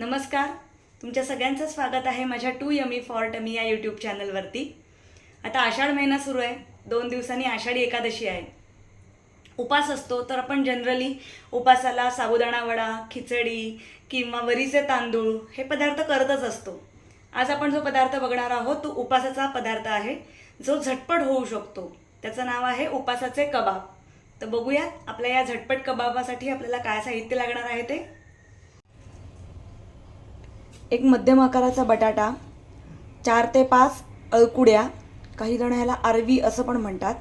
नमस्कार. तुमच्या सगळ्यांचं स्वागत आहे माझ्या टू यमी फॉर टमी या यूट्यूब चॅनलवरती आता आषाढ महिना सुरू आहे. दोन दिवसांनी आषाढी एकादशी आहे. उपास असतो तर आपण जनरली उपासाला साबुदाणा वडा खिचडी किंवा वरीचे तांदूळ हे पदार्थ करतच असतो. आज आपण जो पदार्थ बघणार आहोत तो उपासाचा पदार्थ आहे. जो झटपट होऊ शकतो. त्याचं नाव आहे उपासाचे कबाब. तर बघूया आपल्या या झटपट कबाबासाठी आपल्याला काय साहित्य लागणार आहे ते. एक मध्यम आकाराचा बटाटा चार ते पाच अळकुड्या काही जण ह्याला आरवी असं पण म्हणतात.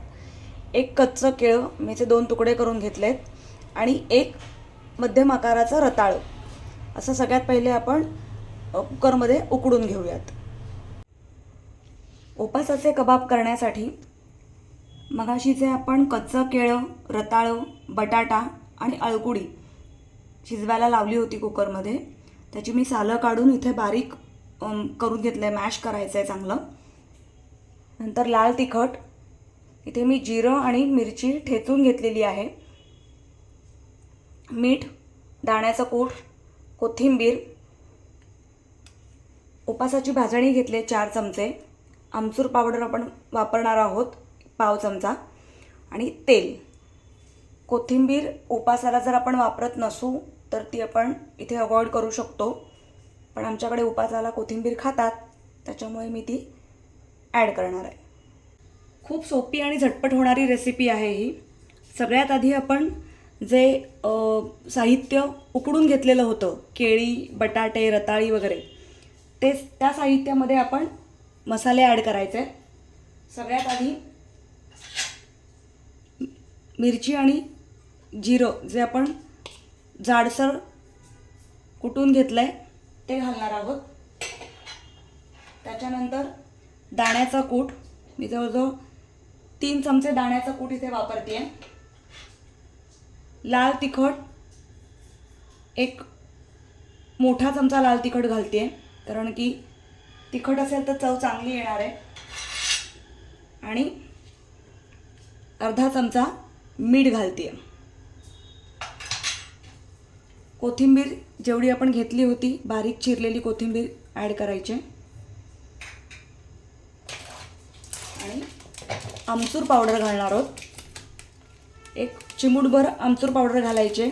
एक कच्चं केळं मी दोन तुकडे करून घेतलेत. आणि एक मध्यम आकाराचं रताळं. असं सगळ्यात पहिले आपण कुकरमध्ये उकडून घेऊयात. उपासाचे कबाब करण्यासाठी मगाशीचे आपण कच्चं केळं रताळं बटाटा आणि अळकुडी शिजवायला लावली होती कुकरमध्ये त्याची मी सालं काढून इथे बारीक करून घेतलं आहे मॅश करायचं आहे चांगलं. नंतर लाल तिखट. इथे मी जिरं आणि मिरची ठेचून घेतलेली आहे. मीठ दाण्याचं कूट कोथिंबीर. उपासाची भाजणी घेतली चार चमचे. आमचूर पावडर आपण वापरणार आहोत पाव चमचा. आणि तेल. कोथिंबीर उपासाला जर आपण वापरत नसू तर ती आपण इथे अवॉइड करू शकतो. पण आमच्याकडे उपासाला कोथिंबीर खातात त्याच्यामुळे मी ती ॲड करणार आहे. खूप सोपी आणि झटपट होणारी रेसिपी आहे ही. सगळ्यात आधी आपण जे साहित्य उकडून घेतलेलं होतं केळी बटाटे रताळी वगैरे ते त्या साहित्यामध्ये आपण मसाले ॲड करायचे. सगळ्यात आधी मिरची आणि जिरं जे आपण जाडसर कुटून घेतलं आहे ते घालणार आहोत. त्याच्यानंतर दाण्याचा कूट. मी जवळजवळ तीन चमचे दाण्याचा कूट इथे वापरते आहे लाल तिखट. एक मोठा चमचा लाल तिखट घालते कारण की तिखट असेल तर चव चांगली येणार आहे. आणि अर्धा चमचा मीठ घालते कोथिंबीर जेवढी आपण घेतली होती बारीक चिरलेली कोथिंबीर ॲड करायची. आणि आमचूर पावडर घालणार आहोत. एक चिमूटभर आमचूर पावडर घालायचे.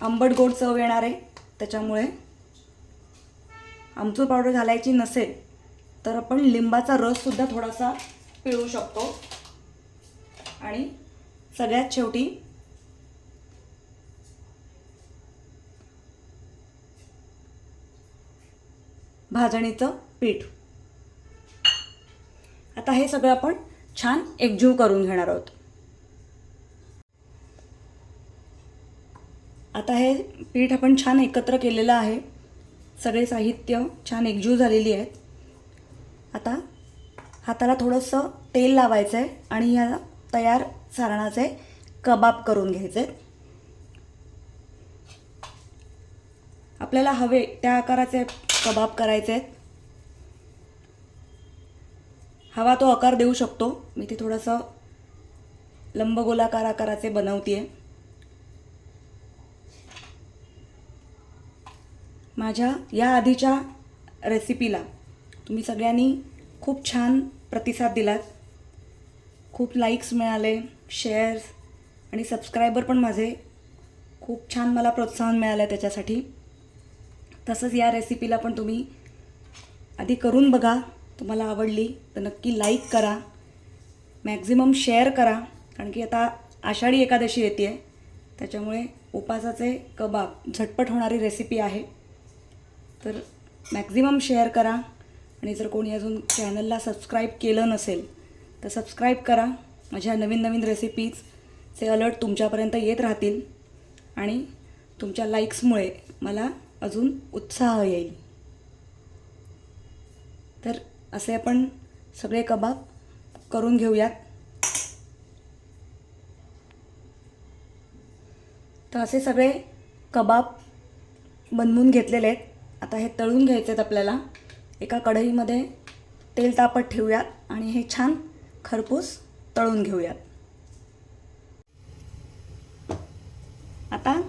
आंबट गोड चव येणार आहे त्याच्यामुळे. आमचूर पावडर घालायची नसेल तर आपण लिंबाचा रससुद्धा थोडासा पिळू शकतो. आणि सगळ्यात शेवटी भाजणीचं पीठ. आता हे सगळं आपण छान एकजीव करून घेणार आहोत. आता हे पीठ आपण छान एकत्र केलेलं आहे. सगळे साहित्य छान एकजीव झालेली आहेत. आता हाताला थोडंसं तेल लावायचं आहे आणि ह्या तयार सारणाचे कबाब करून घ्यायचे आहेत. आपल्याला हवे त्या आकाराचे कबाब करायचे आहेत हवा तो आकार देऊ शकतो. मी ते थोडंसं लंबगोलाकार आकाराचे बनवते आहे माझ्या या आधीच्या रेसिपीला तुम्ही सगळ्यांनी खूप छान प्रतिसाद दिलात. खूप लाईक्स मिळाले शेअर्स आणि सबस्क्रायबर पण माझे खूप छान मला प्रोत्साहन मिळालं त्याच्यासाठी. तसंच या रेसिपीला पण तुम्ही आधी करून बघा. तुम्हाला आवडली तर नक्की लाईक करा. मॅक्झिमम शेअर करा. कारण की आता आषाढी एकादशी येते. आहे त्याच्यामुळे उपासाचे कबाब झटपट होणारी रेसिपी आहे. तर मॅक्झिमम शेअर करा. आणि जर कोणी अजून चॅनलला सबस्क्राईब केलं नसेल तर सबस्क्राईब करा. माझ्या नवीन नवीन रेसिपीजचे अलर्ट तुमच्यापर्यंत येत राहतील. आणि तुमच्या लाईक्समुळे मला अजून उत्साह येईल. तर असे आपण सगळे कबाब करून घेऊयात. तर असे सगळे कबाब बनवून घेतलेले आहेत. आता हे तळून घ्यायचे आहेत आपल्याला. एका कढईमध्ये तेल तापत ठेवूयात आणि हे छान खरपूस तळून घेऊयात आता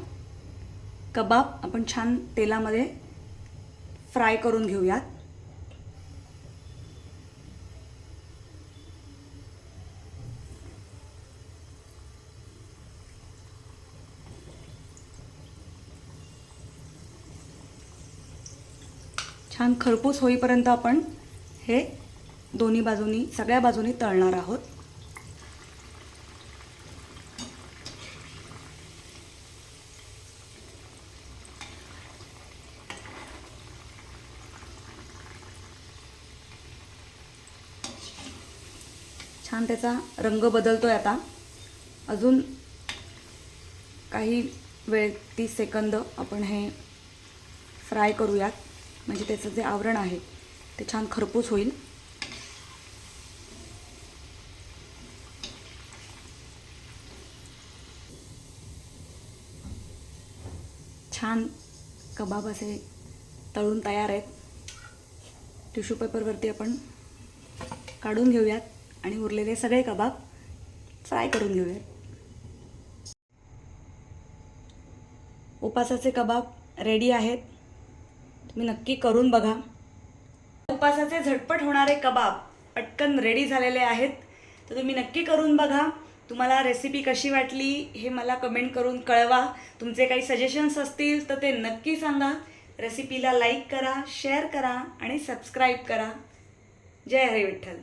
कबाब आपण छान तेलामध्ये फ्राय करून घेऊयात. छान खरपूस होईपर्यंत आपण हे दोन्ही बाजूनी सगळ्या बाजूनी तळणार आहोत. छान त्याचा रंग बदलतो आहे आता. अजून काही वेळ तीस सेकंद आपण हे फ्राय करूयात. म्हणजे त्याचं जे आवरण आहे ते छान खरपूस होईल. छान कबाब असे तळून तयार आहेत. टिश्यू पेपरवरती आपण काढून घेऊयात. आणि उरलेले सगळे कबाब फ्राय करून घेऊयात उपासाचे कबाब रेडी आहेत. तुम्ही नक्की करून बघा. उपासाचे झटपट होणारे कबाब पटकन रेडी झालेले आहेत. तर तुम्ही नक्की करून बघा. तुम्हाला रेसिपी कशी वाटली हे मला कमेंट करून कळवा. तुमचे काही सजेशन्स असतील तर ते नक्की सांगा. रेसिपीला लाईक करा शेअर करा आणि सबस्क्राईब करा. जय हरी विठ्ठल.